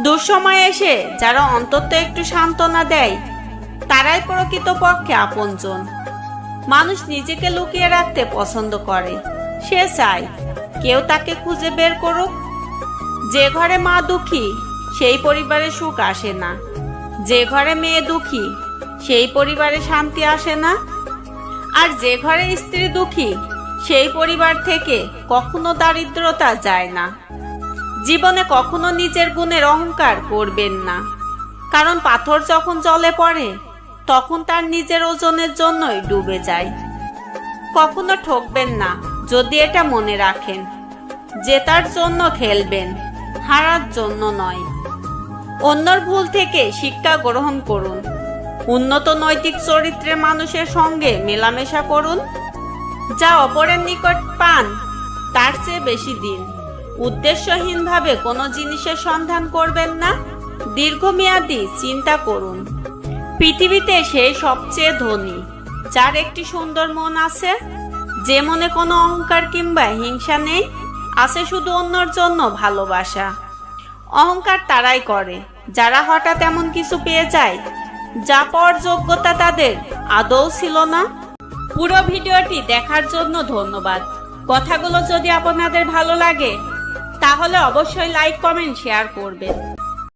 দুঃসময় এসে যারা অন্তত একটু সান্ত্বনা দেয়, তারাই প্রকৃত প্রকৃতপক্ষে আপনজন। মানুষ নিজেকে লুকিয়ে রাখতে পছন্দ করে। সে চায়, কেউ তাকে খুঁজে বের করুক। যে ঘরে মা দুঃখী, সেই পরিবারে সুখ আসে না। যে ঘরে মেয়ে দুঃখী, সেই পরিবারে শান্তি আসে না। আর যে ঘরে স্ত্রী দুঃখী, সেই পরিবার থেকে কখনো দারিদ্রতা যায় না। জীবনে কখনো নিজের গুণের অহংকার করবেন না। কারণ পাথর যখন জলে পড়ে, তখন তার নিজের ওজনের জন্যই ডুবে যায়। কখনো ঠকবেন না, যদি এটা মনে রাখেন। জেতার জন্য খেলবেন, হারার জন্য নয়। অন্যর ভুল থেকে শিক্ষা গ্রহণ করুন। উন্নত নৈতিক চরিত্রের মানুষের সঙ্গে মেলামেশা করুন। যা অপরের নিকট পান, তার চেয়ে বেশি দিন। উদ্দেশ্যহীনভাবে কোনো জিনিসের সন্ধান করবেন না। দীর্ঘমেয়াদী চিন্তা করুন। পৃথিবীতে সে সবচেয়ে ধনী, যার একটি সুন্দর মন আছে, যে মনে কোনো অহংকার কিংবা হিংসা নেই, আছে শুধু অন্যর জন্য ভালোবাসা। অহংকার তারাই করে, যারা হঠাৎ এমন কিছু পেয়ে যায়, যা পাওয়ার যোগ্যতা তাদের আদৌ ছিল না। পুরো ভিডিওটি দেখার জন্য ধন্যবাদ। কথাগুলো যদি আপনাদের ভালো লাগে তাহলে অবশ্যই লাইক কমেন্ট শেয়ার করবেন।